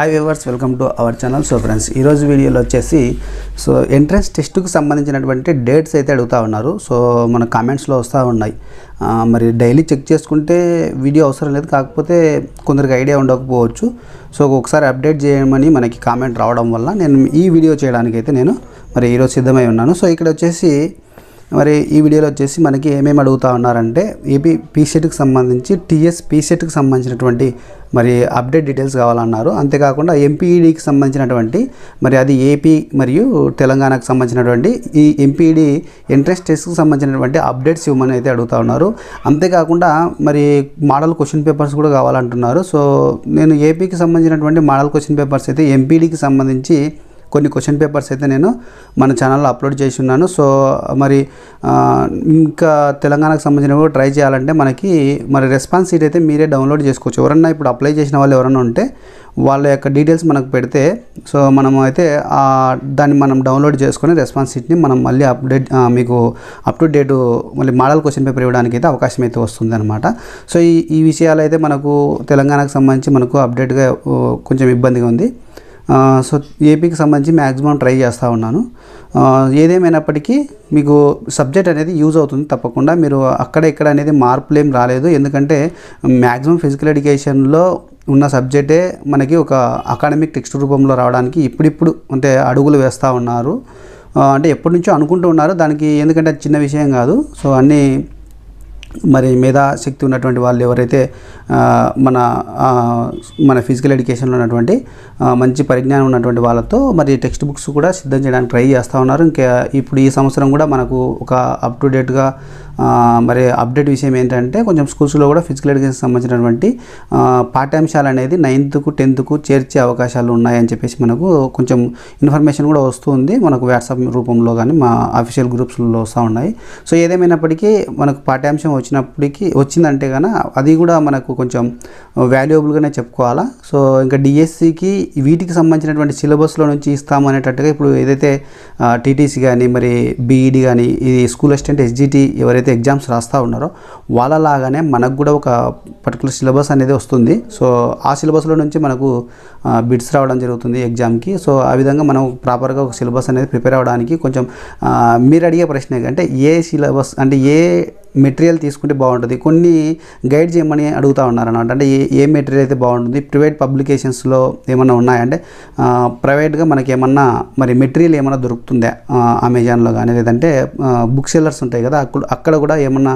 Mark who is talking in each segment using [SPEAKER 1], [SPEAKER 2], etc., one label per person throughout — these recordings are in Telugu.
[SPEAKER 1] Hi viewers welcome to our channel so friends ఈరోజు వీడియోలో వచ్చేసి సో ఎంట్రన్స్ టెస్ట్కు సంబంధించినటువంటి డేట్స్ అయితే అడుగుతూ ఉన్నారు. సో మన కామెంట్స్లో వస్తూ ఉన్నాయి. మరి డైలీ చెక్ చేసుకుంటే వీడియో అవసరం లేదు. కాకపోతే కొందరికి ఐడియా ఉండకపోవచ్చు. సో ఒకసారి అప్డేట్ చేయమని మనకి కామెంట్ రావడం వల్ల నేను ఈ వీడియో చేయడానికి అయితే నేను మరి ఈరోజు సిద్ధమై ఉన్నాను. సో ఇక్కడ వచ్చేసి మరి ఈ వీడియోలో వచ్చేసి మనకి ఏమేమి అడుగుతా ఉన్నారంటే ఏపీ పీసెట్కి సంబంధించి టీఎస్ పీసెట్కి సంబంధించినటువంటి మరి అప్డేట్ డీటెయిల్స్ కావాలన్నారు. అంతేకాకుండా ఎంపీఈడికి సంబంధించినటువంటి మరి అది ఏపీ మరియు తెలంగాణకు సంబంధించినటువంటి ఈ ఎంపీఈడి ఎంట్రెన్స్ టెస్ట్కి సంబంధించినటువంటి అప్డేట్స్ ఇవ్వమని అయితే అడుగుతా ఉన్నారు. అంతేకాకుండా మరి మోడల్ క్వశ్చన్ పేపర్స్ కూడా కావాలంటున్నారు. సో నేను ఏపీకి సంబంధించినటువంటి మోడల్ క్వశ్చన్ పేపర్స్ అయితే ఎంపీడీకి సంబంధించి కొన్ని క్వశ్చన్ పేపర్స్ అయితే నేను మన ఛానల్లో అప్లోడ్ చేసి ఉన్నాను. సో మరి ఇంకా తెలంగాణకు సంబంధించిన కూడా ట్రై చేయాలంటే మనకి మరి రెస్పాన్స్ సీట్ అయితే మీరే డౌన్లోడ్ చేసుకోవచ్చు. ఎవరన్నా ఇప్పుడు అప్లై చేసిన వాళ్ళు ఎవరన్నా ఉంటే వాళ్ళ యొక్క డీటెయిల్స్ మనకు పెడితే సో మనం అయితే దాన్ని మనం డౌన్లోడ్ చేసుకొని రెస్పాన్స్ సీట్ని మనం మళ్ళీ అప్డేట్ మీకు అప్ టు డేట్ మళ్ళీ మోడల్ క్వశ్చన్ పేపర్ ఇవ్వడానికి అయితే అవకాశం అయితే వస్తుంది అనమాట సో ఈ ఈ విషయాలు అయితే మనకు తెలంగాణకు సంబంధించి మనకు అప్డేట్గా కొంచెం ఇబ్బందిగా ఉంది. సో ఏపీకి సంబంధించి మ్యాక్సిమం ట్రై చేస్తూ ఉన్నాను. ఏదేమైనప్పటికీ మీకు సబ్జెక్ట్ అనేది యూజ్ అవుతుంది తప్పకుండా. మీరు అక్కడ ఇక్కడ అనేది మార్పులేం రాలేదు. ఎందుకంటే మ్యాక్సిమం ఫిజికల్ ఎడ్యుకేషన్లో ఉన్న సబ్జెక్టే మనకి ఒక అకాడమిక్ టెక్స్ట్ రూపంలో రావడానికి ఇప్పుడిప్పుడు అంటే అడుగులు వేస్తూ ఉన్నారు. అంటే ఎప్పటి నుంచో అనుకుంటూ ఉన్నారు. దానికి ఎందుకంటే అది చిన్న విషయం కాదు. సో అన్నీ మరి మేధాశక్తి ఉన్నటువంటి వాళ్ళు ఎవరైతే మన మన ఫిజికల్ ఎడ్యుకేషన్లో ఉన్నటువంటి మంచి పరిజ్ఞానం ఉన్నటువంటి వాళ్ళతో మరి టెక్స్ట్ బుక్స్ కూడా సిద్ధం చేయడానికి ట్రై చేస్తూ ఉన్నారు. ఇంకా ఇప్పుడు ఈ సంవత్సరం కూడా మనకు ఒక అప్ టు డేట్గా మరి అప్డేట్ విషయం ఏంటంటే కొంచెం స్కూల్స్లో కూడా ఫిజికల్ ఎడ్యుకేషన్ సంబంధించినటువంటి పాఠ్యాంశాలు అనేది నైన్త్కు టెన్త్కు చేర్చే అవకాశాలు ఉన్నాయని చెప్పేసి మనకు కొంచెం ఇన్ఫర్మేషన్ కూడా వస్తుంది. మనకు వాట్సాప్ రూపంలో కానీ మా అఫీషియల్ గ్రూప్స్లో వస్తూ ఉన్నాయి. సో ఏదేమైనప్పటికీ మనకు పాఠ్యాంశం వచ్చినప్పటికీ వచ్చిందంటే కనుక అది కూడా మనకు కొంచెం వాల్యుయబుల్గానే చెప్పుకోవాలా. సో ఇంకా డిఎస్సికి వీటికి సంబంధించినటువంటి సిలబస్లో నుంచి ఇస్తాము అనేటట్టుగా ఇప్పుడు ఏదైతే టీటీసీ కానీ మరి బీఈడి కానీ ఇది స్కూల్ అసిస్టెంట్ ఎస్జిటి ఎవరైతే ఎగ్జామ్స్ రాస్తూ ఉన్నారో వాళ్ళలాగానే మనకు కూడా ఒక పర్టికులర్ సిలబస్ అనేది వస్తుంది. సో ఆ సిలబస్లో నుంచి మనకు బిడ్స్ రావడం జరుగుతుంది ఎగ్జామ్కి సో ఆ విధంగా మనం ప్రాపర్గా ఒక సిలబస్ అనేది ప్రిపేర్ అవ్వడానికి కొంచెం మీరు అడిగే ప్రశ్న అంటే ఏ సిలబస్ అంటే ఏ మెటీరియల్ తీసుకుంటే బాగుంటుంది. కొన్ని గైడ్ చేయమని అడుగుతూ ఉన్నారన్నమాట. అంటే ఏ ఏ మెటీరియల్ అయితే బాగుంటుంది ప్రైవేట్ పబ్లికేషన్స్లో ఏమైనా ఉన్నాయంటే ప్రైవేట్గా మనకి ఏమన్నా మరి మెటీరియల్ ఏమైనా దొరుకుతుందా? అమెజాన్లో కానీ లేదంటే బుక్ సెల్లర్స్ ఉంటాయి కదా అక్కడ అక్కడ కూడా ఏమన్నా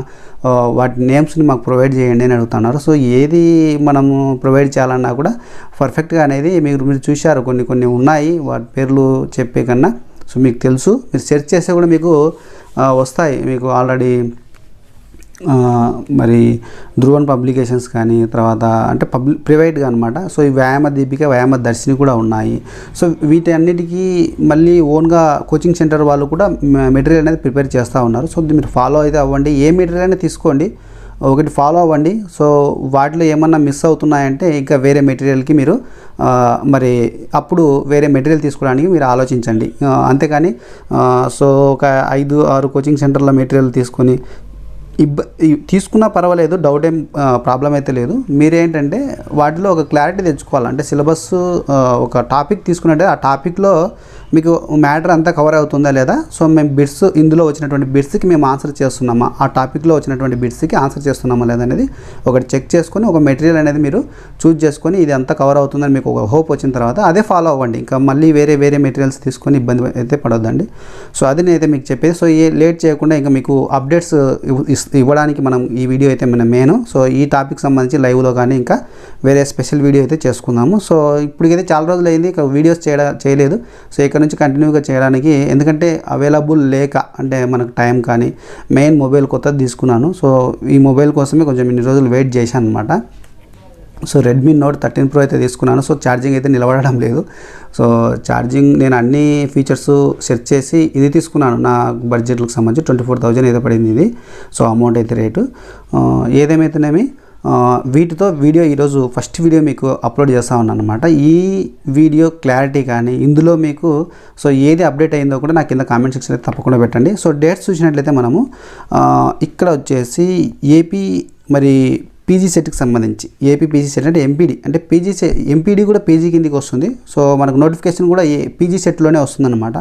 [SPEAKER 1] వాటి నేమ్స్ని మాకు ప్రొవైడ్ చేయండి అని అడుగుతున్నారు సో ఏది మనము ప్రొవైడ్ చేయాలన్నా కూడా పర్ఫెక్ట్గా అనేది మీరు మీరు చూశారు. కొన్ని కొన్ని ఉన్నాయి. వాటి పేర్లు చెప్పే కన్నా. సో మీకు తెలుసు. మీరు సెర్చ్ చేస్తే కూడా మీకు వస్తాయి. మీకు ఆల్రెడీ మరి ధ్రువన్ పబ్లికేషన్స్ కానీ తర్వాత అంటే పబ్లిక్ ప్రైవేట్గా అనమాట సో ఈ వ్యాయామ దీపిక వ్యాయామ దర్శిని కూడా ఉన్నాయి. సో వీటన్నిటికీ మళ్ళీ ఓన్గా కోచింగ్ సెంటర్ వాళ్ళు కూడా మెటీరియల్ అనేది ప్రిపేర్ చేస్తూ ఉన్నారు. సో మీరు ఫాలో అయితే అవ్వండి. ఏ మెటీరియల్ అయినా తీసుకోండి. ఒకటి ఫాలో అవ్వండి. సో వాటిలో ఏమన్నా మిస్ అవుతున్నాయంటే ఇంకా వేరే మెటీరియల్కి మీరు మరి అప్పుడు వేరే మెటీరియల్ తీసుకోవడానికి మీరు ఆలోచించండి. అంతేకాని సో ఒక ఐదు ఆరు కోచింగ్ సెంటర్ల మెటీరియల్ తీసుకొని ఇబ్బ తీసుకున్నా పర్వాలేదు డౌట్ ఏం ప్రాబ్లం అయితే లేదు. మీరేంటంటే వాటిలో ఒక క్లారిటీ తెచ్చుకోవాలి. అంటే సిలబస్ ఒక టాపిక్ తీసుకున్నట్టే ఆ టాపిక్లో మీకు మ్యాటర్ అంతా కవర్ అవుతుందా లేదా? సో మేము బిట్స్ ఇందులో వచ్చినటువంటి బిట్స్కి మేము ఆన్సర్ చేస్తున్నామా? ఆ టాపిక్లో వచ్చినటువంటి బిట్స్కి ఆన్సర్ చేస్తున్నామా లేదనేది ఒకటి చెక్ చేసుకొని ఒక మెటీరియల్ అనేది మీరు చూజ్ చేసుకొని ఇది అంతా కవర్ అవుతుందని మీకు ఒక హోప్ వచ్చిన తర్వాత అదే ఫాలో అవ్వండి. ఇంకా మళ్ళీ వేరే వేరే మెటీరియల్స్ తీసుకొని ఇబ్బంది అయితే పడొద్దండి. సో అది నేనైతే మీకు చెప్పేది. సో ఏ లేట్ చేయకుండా ఇంకా మీకు అప్డేట్స్ ఇస్- ఇవ్వడానికి మనం ఈ వీడియో అయితే మన మెయిన్ సో ఈ టాపిక్ సంబంధించి లైవ్లో కానీ ఇంకా వేరే స్పెషల్ వీడియో అయితే చేసుకుందాము. సో ఇప్పటికైతే చాలా రోజులు అయింది ఇక వీడియోస్ చేయడం చేయలేదు. సో ఇక్కడ నుంచి కంటిన్యూగా చేయడానికి ఎందుకంటే అవైలబుల్ లేక అంటే మనకు టైం కానీ మెయిన్ మొబైల్ కొత్తది తీసుకున్నాను. సో ఈ మొబైల్ కోసమే కొంచెం ఇన్ని రోజులు వెయిట్ చేశాను అనమాట so Redmi note thirteen pro అయితే తీసుకున్నాను. సో ఛార్జింగ్ అయితే నిలబడడం లేదు. సో ఛార్జింగ్ నేను అన్ని ఫీచర్స్ సెర్చ్ చేసి ఇది తీసుకున్నాను. నా బడ్జెట్లకు సంబంధించి ట్వంటీ ఫోర్ థౌజండ్ అయితే పడింది ఇది. సో అమౌంట్ అయితే రేటు. Uh, ఏదేమైతేనేమి? వీటితో వీడియో ఈరోజు ఫస్ట్ వీడియో మీకు అప్లోడ్ చేస్తా ఉన్నాను అనమాట ఈ వీడియో క్లారిటీ కానీ ఇందులో మీకు సో ఏది అప్డేట్ అయిందో కూడా నాకు కింద కామెంట్ సెక్షన్ అయితే తప్పకుండా పెట్టండి. సో డేట్స్ చూసినట్లయితే మనము ఇక్కడ వచ్చేసి ఏపీ మరి పీజీ సెట్కి సంబంధించి ఏపీ పీజీ సెట్ అంటే ఎంపీడీ అంటే పీజీ సెట్ ఎంపీడీ కూడా పీజీ కిందికి వస్తుంది. సో మనకు నోటిఫికేషన్ కూడా ఏ పీజీ సెట్లోనే వస్తుందన్నమాట.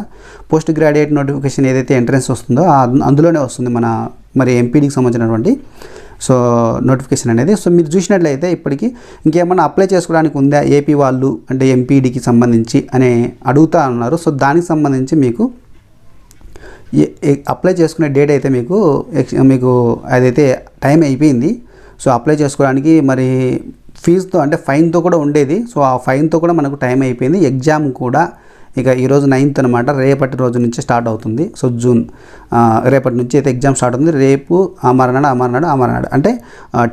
[SPEAKER 1] పోస్ట్ గ్రాడ్యుయేట్ నోటిఫికేషన్ ఏదైతే ఎంట్రన్స్ వస్తుందో అందులోనే వస్తుంది మన మరి ఎంపీడీకి సంబంధించినటువంటి. సో నోటిఫికేషన్ అనేది. సో మీరు చూసినట్లయితే ఇప్పటికీ ఇంకేమన్నా అప్లై చేసుకోవడానికి ఉందా ఏపీ వాళ్ళు అంటే ఎంపీడీకి సంబంధించి అని అడుగుతా ఉన్నారు. సో దానికి సంబంధించి మీకు ఏ- అప్లై చేసుకునే డేట్ అయితే మీకు ఎక్స్- మీకు అదైతే టైం అయిపోయింది. సో అప్లై చేసుకోవడానికి మరి ఫీజుతో అంటే ఫైన్తో కూడా ఉండేది. సో ఆ ఫైన్తో కూడా మనకు టైం అయిపోయింది. ఎగ్జామ్ కూడా ఇక ఈరోజు నైన్త్ అనమాట రేపటి రోజు నుంచి స్టార్ట్ అవుతుంది. సో జూన్ రేపటి నుంచి అయితే ఎగ్జామ్ స్టార్ట్ అవుతుంది. రేపు అమరనాడు అమరనాడు అమరనాడు అంటే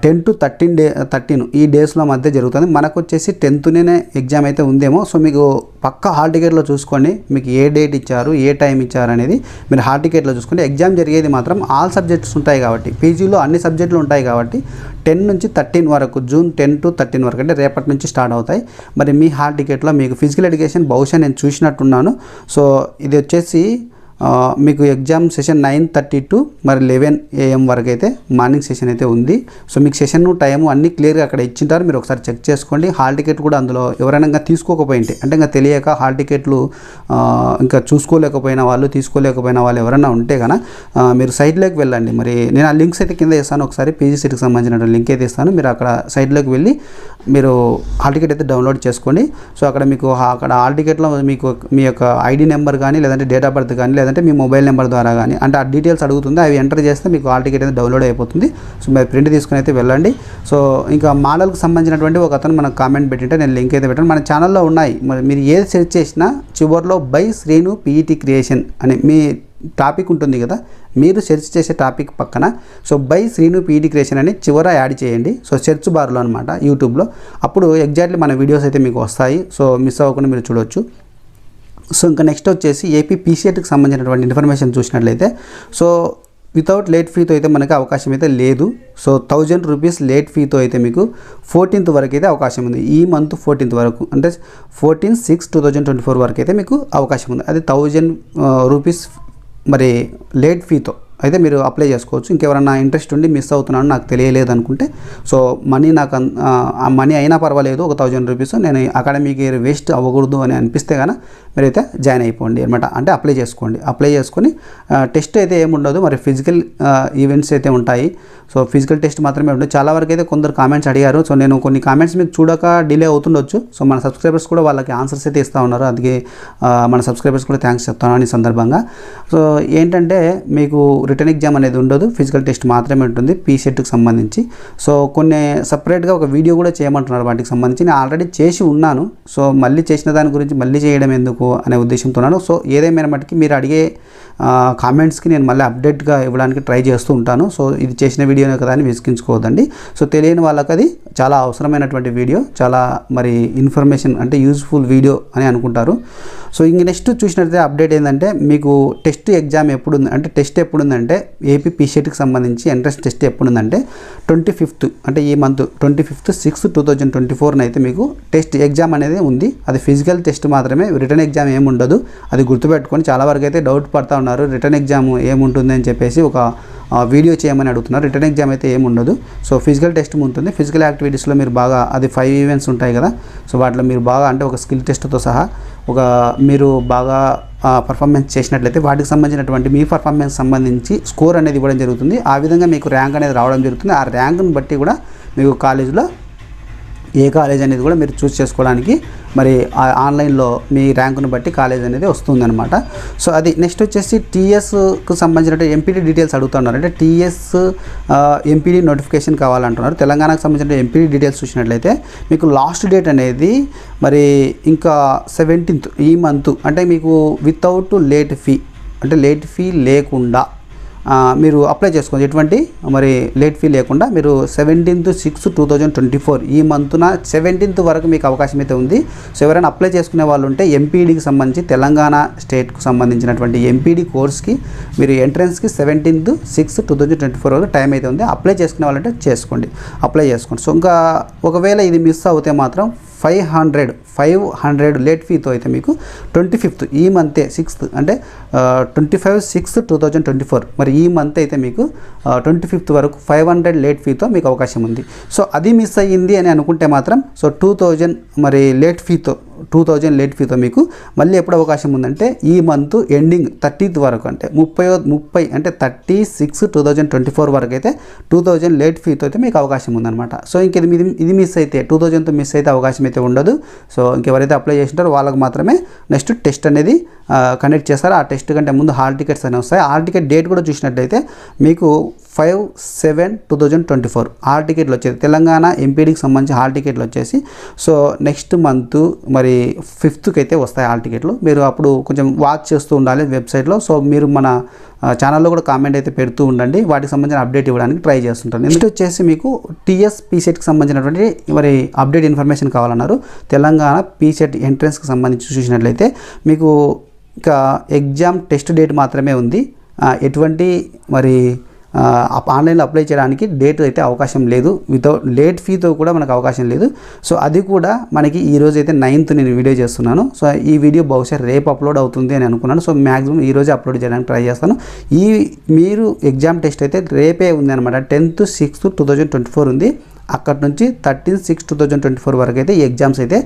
[SPEAKER 1] ten to thirteen day thirteen ఈ డేస్లో మధ్య జరుగుతుంది. మనకు వచ్చేసి టెన్త్నే ఎగ్జామ్ అయితే ఉందేమో. సో మీకు పక్క హాల్ టికెట్లో చూసుకోండి. మీకు ఏ డేట్ ఇచ్చారు ఏ టైం ఇచ్చారు అనేది మీరు హాల్ టికెట్లో చూసుకోండి ఎగ్జామ్ జరిగేది మాత్రం ఆల్ సబ్జెక్ట్స్ ఉంటాయి కాబట్టి పీజీలో అన్ని సబ్జెక్టులు ఉంటాయి కాబట్టి టెన్ నుంచి థర్టీన్ వరకు జూన్ టెన్ టు థర్టీన్ వరకు అంటే రేపటి నుంచి స్టార్ట్ అవుతాయి. మరి మీ హాల్ టికెట్లో మీకు ఫిజికల్ ఎడ్యుకేషన్ బహుశా నేను చూసినట్టున్నాను. సో ఇది వచ్చేసి మీకు exam session nine thirty to మరి లెవెన్ ఏఎం వరకు అయితే మార్నింగ్ సెషన్ అయితే ఉంది. సో మీకు సెషన్ టైము అన్నీ క్లియర్గా అక్కడ ఇచ్చింటారు. మీరు ఒకసారి చెక్ చేసుకోండి. హాల్ టికెట్ కూడా అందులో ఎవరైనా ఇంకా తీసుకోకపోయింటే అంటే ఇంకా తెలియక హాల్ టికెట్లు ఇంకా చూసుకోలేకపోయిన వాళ్ళు తీసుకోలేకపోయిన వాళ్ళు ఎవరైనా ఉంటే కనుక మీరు సైట్లోకి వెళ్ళండి. మరి నేను ఆ లింక్స్ అయితే కింద ఇస్తాను ఒకసారి పీజీసీటీకి సంబంధించిన లింక్ అయితే ఇస్తాను. మీరు అక్కడ సైట్లోకి వెళ్ళి మీరు హాల్ టికెట్ అయితే డౌన్లోడ్ చేసుకోండి. సో అక్కడ మీకు అక్కడ హాల్ టికెట్లో మీకు మీ యొక్క ఐడి నెంబర్ కానీ లేదంటే డేట్ ఆఫ్ బర్త్ కానీ లేదంటే మీ మొబైల్ నెంబర్ ద్వారా కానీ అంటే ఆ డీటెయిల్స్ అడుగుతుంది అవి ఎంటర్ చేస్తే మీకు హాల్ టికెట్ అయితే డౌన్లోడ్ అయిపోతుంది. సో మీరు ప్రింట్ తీసుకుని అయితే వెళ్ళండి. సో ఇంకా మోడల్కి సంబంధించినటువంటి ఒక అతను మనకు కామెంట్ పెట్టింటే నేను లింక్ అయితే పెట్టాను. మన ఛానల్లో ఉన్నాయి. మరి మీరు ఏది సెర్చ్ చేసినా చివరిలో బై శ్రీను పీఈటీ క్రియేషన్ అని మీ టాపిక్ ఉంటుంది కదా మీరు సెర్చ్ చేసే టాపిక్ పక్కన. So by Srinu PET creation అని చివర యాడ్ చేయండి. సో సెర్చ్ బార్లో అనమాట యూట్యూబ్లో. అప్పుడు ఎగ్జాక్ట్లీ మన వీడియోస్ అయితే మీకు వస్తాయి. సో మిస్ అవ్వకుండా మీరు చూడొచ్చు. సో ఇంకా నెక్స్ట్ వచ్చేసి ఏపీ పీసీఎట్కి సంబంధించినటువంటి ఇన్ఫర్మేషన్ చూసినట్లయితే సో వితౌట్ లేట్ ఫీతో అయితే మనకి అవకాశం అయితే లేదు. సో థౌజండ్ రూపీస్ లేట్ ఫీతో అయితే మీకు ఫోర్టీన్త్ వరకు అయితే అవకాశం ఉంది. ఈ మంత్ ఫోర్టీన్త్ వరకు అంటే fourteen six two thousand twenty four వరకు అయితే మీకు అవకాశం ఉంది. అది థౌజండ్ రూపీస్ uh, మరి లేట్ ఫీతో అయితే మీరు అప్లై చేసుకోవచ్చు. ఇంకెవరన్నా ఇంట్రెస్ట్ ఉండి మిస్ అవుతున్నాను నాకు తెలియలేదు అనుకుంటే సో మనీ నాకు ఆ, మనీ అయినా పర్వాలేదు ఒక థౌజండ్ రూపీస్ నేను అకాడమీకి వేస్ట్ అవ్వకూడదు అని అనిపిస్తే కనుక మీరైతే జాయిన్ అయిపోండి అనమాట అంటే అప్లై చేసుకోండి. అప్లై చేసుకొని టెస్ట్ అయితే ఏముండదు. మరి ఫిజికల్ ఈవెంట్స్ అయితే ఉంటాయి. సో ఫిజికల్ టెస్ట్ మాత్రమే ఉంటుంది చాలా వరకు అయితే కొందరు కామెంట్స్ అడిగారు. సో నేను కొన్ని కామెంట్స్ మీకు చూడక డిలే అవుతుండొచ్చు. సో మన సబ్స్క్రైబర్స్ కూడా వాళ్ళకి ఆన్సర్స్ అయితే ఇస్తూ ఉన్నారు. అందుకే మన సబ్స్క్రైబర్స్ కూడా థ్యాంక్స్ చెప్తాను ఈ సందర్భంగా. సో ఏంటంటే మీకు రిటర్న్ ఎగ్జామ్ అనేది ఉండదు. ఫిజికల్ టెస్ట్ మాత్రమే ఉంటుంది. పీసెట్కి సంబంధించి. సో కొన్ని సపరేట్గా ఒక వీడియో కూడా చేయమంటున్నారు వాటికి సంబంధించి. నేను ఆల్రెడీ చేసి ఉన్నాను. సో మళ్ళీ చేసిన దాని గురించి మళ్ళీ చేయడం ఎందుకు అనే ఉద్దేశంతో ఉన్నాను సో ఏదేమైనా మటుకి మీరు అడిగే కామెంట్స్కి నేను మళ్ళీ అప్డేట్గా ఇవ్వడానికి ట్రై చేస్తూ ఉంటాను. సో ఇది చేసిన వీడియోనే కదా అని విసిగించుకోవద్దండి. సో తెలియని వాళ్ళకి అది చాలా అవసరమైనటువంటి వీడియో చాలా మరి ఇన్ఫర్మేషన్ అంటే యూజ్ఫుల్ వీడియో అని అనుకుంటారు. సో ఇంక నెక్స్ట్ చూసినట్లయితే అప్డేట్ ఏంటంటే మీకు టెస్ట్ ఎగ్జామ్ ఎప్పుడు ఉంది అంటే టెస్ట్ ఎప్పుడు ఉందంటే ఏపీ పీసెట్కి సంబంధించి ఎంట్రన్స్ టెస్ట్ ఎప్పుడు ఉందంటే ట్వంటీ ఫిఫ్త్ అంటే ఈ month twenty fifth six two thousand twenty ఫోర్న అయితే మీకు టెస్ట్ ఎగ్జామ్ అనేది ఉంది. అది ఫిజికల్ టెస్ట్ మాత్రమే రిటర్న్ ఎగ్జామ్ ఏమి ఉండదు. అది గుర్తుపెట్టుకొని చాలా వరకు అయితే డౌట్ పడతా ఉన్నారు. రిటర్న్ ఎగ్జామ్ ఏముంటుంది అని చెప్పేసి ఒక వీడియో చేయమని అడుగుతున్నారు. రిటర్న్ ఎగ్జామ్ అయితే ఏముండదు సో ఫిజికల్ టెస్ట్ ఉంటుంది ఫిజికల్ యాక్టివిటీస్లో మీరు బాగా అది ఫైవ్ ఈవెంట్స్ ఉంటాయి కదా. సో వాటిలో మీరు బాగా అంటే ఒక స్కిల్ టెస్ట్తో సహా ఒక మీరు బాగా పర్ఫార్మెన్స్ చేసినట్లయితే వాటికి సంబంధించినటువంటి మీ పర్ఫార్మెన్స్ సంబంధించి స్కోర్ అనేది ఇవ్వడం జరుగుతుంది. ఆ విధంగా మీకు ర్యాంక్ అనేది రావడం జరుగుతుంది. ఆ ర్యాంక్ని బట్టి కూడా మీకు కాలేజీలో ఏ కాలేజ్ అనేది కూడా మీరు చూస్ చేసుకోవడానికి మరి ఆ- ఆన్లైన్లో మీ ర్యాంకును బట్టి కాలేజ్ అనేది వస్తుందన్నమాట. సో అది నెక్స్ట్ వచ్చేసి టీఎస్కు సంబంధించిన ఎంపీడీ డీటెయిల్స్ అడుగుతున్నారు. అంటే టీఎస్ ఎంపీడీ నోటిఫికేషన్ కావాలంటున్నారు. తెలంగాణకు సంబంధించిన ఎంపీడీ డీటెయిల్స్ చూసినట్లయితే మీకు లాస్ట్ డేట్ అనేది మరి ఇంకా సెవెంటీన్త్ ఈ మంత్ అంటే మీకు వితౌట్ లేట్ ఫీ అంటే లేట్ ఫీ లేకుండా మీరు అప్లై చేసుకోండి. ఎటువంటి మరి లేట్ ఫీ లేకుండా మీరు seventeenth six two thousand twenty four ఈ మంత్న సెవెంటీన్త్ వరకు మీకు అవకాశం అయితే ఉంది. సో ఎవరైనా అప్లై చేసుకునే వాళ్ళు ఉంటే ఎంపీడీకి సంబంధించి తెలంగాణ స్టేట్కు సంబంధించినటువంటి ఎంపీడీ కోర్స్కి మీరు ఎంట్రన్స్కి seventeenth six two thousand twenty four వరకు టైం అయితే ఉంది. అప్లై చేసుకునే వాళ్ళంటే చేసుకోండి. అప్లై చేసుకోండి. సో ఇంకా ఒకవేళ ఇది మిస్ అవుతే మాత్రం five hundred five hundred late ఫీతో అయితే మీకు ట్వంటీ ఫిఫ్త్ ఈ మంతే సిక్స్త్ అంటే twenty five sixth two thousand twenty four మరి ఈ మంత్ అయితే మీకు ట్వంటీ ఫిఫ్త్ వరకు ఫైవ్ హండ్రెడ్ లేట్ ఫీతో మీకు అవకాశం ఉంది. సో అది మిస్ అయ్యింది అని అనుకుంటే మాత్రం సో టూ థౌజండ్ మరి లేట్ ఫీతో టూ థౌజండ్ లేట్ ఫీతో మీకు మళ్ళీ ఎప్పుడు అవకాశం ఉందంటే ఈ మంత్ ఎండింగ్ థర్టీత్ వరకు అంటే ముప్పై ముప్పై అంటే thirty six two thousand twenty four వరకు అయితే టూ థౌజండ్ లేట్ ఫీతో అయితే మీకు అవకాశం ఉందన్నమాట. సో ఇంక ఇది ఇది- ఇది మిస్ అయితే టూ థౌజండ్తో మిస్ అయితే అవకాశం అయితే ఉండదు. సో ఇంకెవరైతే అప్లై చేసింటారో వాళ్ళకు మాత్రమే నెక్స్ట్ టెస్ట్ అనేది కండక్ట్ చేస్తారు. ఆ టెస్ట్ కంటే ముందు హాల్ టికెట్స్ అనేవి వస్తాయి. హాల్ టికెట్ డేట్ కూడా చూసినట్లయితే మీకు five seven two thousand twenty four hall టికెట్లు వచ్చేది. తెలంగాణ ఎంపీడీకి సంబంధించి హాల్ టికెట్లు వచ్చేసి సో నెక్స్ట్ మంత్ మరి ఫిఫ్త్కి అయితే వస్తాయి హాల్ టికెట్లు. మీరు అప్పుడు కొంచెం వాచ్ చేస్తూ ఉండాలి వెబ్సైట్లో. సో మీరు మన ఛానల్లో కూడా కామెంట్ అయితే పెడుతూ ఉండండి. వాటికి సంబంధించిన అప్డేట్ ఇవ్వడానికి ట్రై చేస్తుంటాను. ఎందుకంటే వచ్చేసి మీకు టీఎస్ పీసెట్కి సంబంధించినటువంటి మరి అప్డేట్ ఇన్ఫర్మేషన్ కావాలన్నారు. తెలంగాణ పీసెట్ ఎంట్రన్స్కి సంబంధించి చూసినట్లయితే మీకు ఇంకా ఎగ్జామ్ టెస్ట్ డేట్ మాత్రమే ఉంది. ఎటువంటి మరి ఆన్లైన్లో అప్లై చేయడానికి డేట్ అయితే అవకాశం లేదు. వితౌట్ లేట్ ఫీతో కూడా మనకు అవకాశం లేదు. సో అది కూడా మనకి ఈరోజు అయితే నైన్త్ నేను వీడియో చేస్తున్నాను. సో ఈ వీడియో బహుశా రేపు అప్లోడ్ అవుతుంది అని అనుకున్నాను. సో మ్యాక్సిమం ఈ రోజే అప్లోడ్ చేయడానికి ట్రై చేస్తాను. ఈ మీరు ఎగ్జామ్ టెస్ట్ అయితే రేపే ఉంది అనమాట tenth sixth two thousand twenty four ఉంది. అక్కడ నుంచి thirteen six two thousand twenty four వరకు అయితే ఈ ఎగ్జామ్స్ అయితే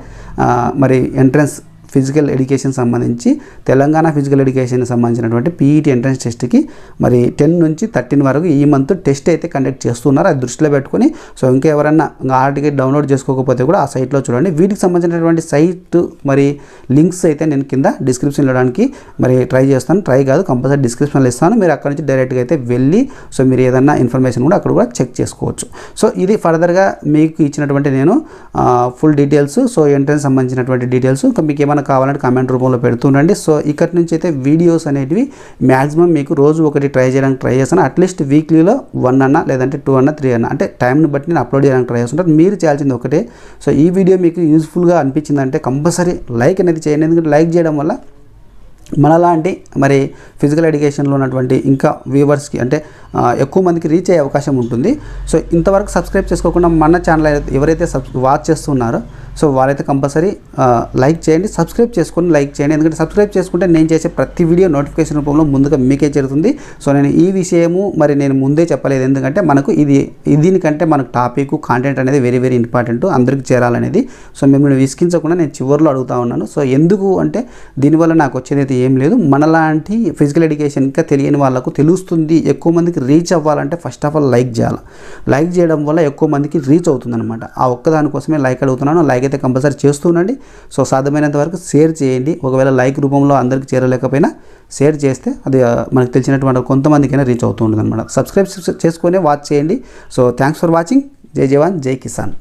[SPEAKER 1] మరి ఎంట్రన్స్ ఫిజికల్ ఎడ్యుకేషన్ సంబంధించి తెలంగాణ ఫిజికల్ ఎడ్యుకేషన్ సంబంధించినటువంటి పీఈటీ ఎంట్రన్స్ టెస్ట్కి మరి టెన్ నుంచి థర్టీన్ వరకు ఈ మంత్ టెస్ట్ అయితే కండక్ట్ చేస్తున్నారు. అది దృష్టిలో పెట్టుకొని సో ఇంకా ఎవరన్నా ఆ టికెట్ డౌన్లోడ్ చేసుకోకపోతే కూడా ఆ సైట్లో చూడండి. వీటికి సంబంధించినటువంటి సైట్ మరి లింక్స్ అయితే నేను కింద డిస్క్రిప్షన్లో ఇవ్వడానికి మరి ట్రై చేస్తాను. ట్రై కాదు కంపల్సరీ డిస్క్రిప్షన్లో ఇస్తాను. మీరు అక్కడ నుంచి డైరెక్ట్గా అయితే వెళ్ళి సో మీరు ఏదన్నా ఇన్ఫర్మేషన్ కూడా అక్కడ కూడా చెక్ చేసుకోవచ్చు. సో ఇది ఫర్దర్గా మీకు ఇచ్చినటువంటి నేను ఫుల్ డీటెయిల్స్ సో ఎంట్రన్స్ సంబంధించినటువంటి డీటెయిల్స్. ఇంకా మీకు ఏమైనా కావాలంటే కామెంట్ రూపంలో పెడుతుండండి సో ఇక్కడి నుంచి అయితే వీడియోస్ అనేటివి మ్యాక్సిమం మీకు రోజు ఒకటి ట్రై చేయడానికి ట్రై చేస్తాను. అట్లీస్ట్ వీక్లీలో వన్ అన్న లేదంటే టూ అన్న త్రీ అన్న. అంటే టైంని బట్టి నేను అప్లోడ్ చేయడానికి ట్రై చేస్తుంటాను. మీరు చేయాల్సింది ఒకటే. సో ఈ వీడియో మీకు యూస్ఫుల్గా అనిపించిందంటే కంపల్సరీ లైక్ అనేది చేయండి. ఎందుకంటే లైక్ చేయడం వల్ల మనలాంటి మరి ఫిజికల్ ఎడ్యుకేషన్లో ఉన్నటువంటి ఇంకా వ్యూవర్స్కి అంటే ఎక్కువ మందికి రీచ్ అయ్యే అవకాశం ఉంటుంది. సో ఇంతవరకు సబ్స్క్రైబ్ చేసుకోకుండా మన ఛానల్ ఎవరైతే సబ్ వాచ్ చేస్తున్నారో సో వాళ్ళైతే కంపల్సరీ లైక్ చేయండి సబ్స్క్రైబ్ చేసుకొని లైక్ చేయండి. ఎందుకంటే సబ్స్క్రైబ్ చేసుకుంటే నేను చేసే ప్రతి వీడియో నోటిఫికేషన్ రూపంలో ముందుగా మీకే చేరుతుంది. సో నేను ఈ విషయము మరి నేను ముందే చెప్పలేదు. ఎందుకంటే మనకు ఇది దీనికంటే మనకు టాపిక్ కాంటెంట్ అనేది వెరీ వెరీ ఇంపార్టెంట్ అందరికి చేరాలనేది. సో మిమ్మల్ని విసిగించకుండా నేను చివరిలో అడుగుతా ఉన్నాను. సో ఎందుకు అంటే దీనివల్ల నాకు వచ్చేది అయితే ఏం లేదు. మనలాంటి ఫిజికల్ ఎడ్యుకేషన్ ఇంకా తెలియని వాళ్ళకు తెలుస్తుంది. ఎక్కువ మందికి రీచ్ అవ్వాలంటే ఫస్ట్ ఆఫ్ ఆల్ లైక్ చేయాలి. లైక్ చేయడం వల్ల ఎక్కువ మందికి రీచ్ అవుతుందన్నమాట. ఆ ఒక్కదాని కోసమే లైక్ అడుగుతున్నాను. లైక్ అయితే కంపల్సరీ చేస్తుండండి సో సాధ్యమైనంత వరకు షేర్ చేయండి. ఒకవేళ లైక్ రూపంలో అందరికి చేరలేకపోయినా షేర్ చేస్తే అది మనకు తెలిసినటువంటి కొంతమందికైనా రీచ్ అవుతూ ఉంటుంది అనమాట సబ్స్క్రైబ్ చేసుకొని వాచ్ చేయండి. So thanks for watching. జై జవాన్ జై కిసాన్.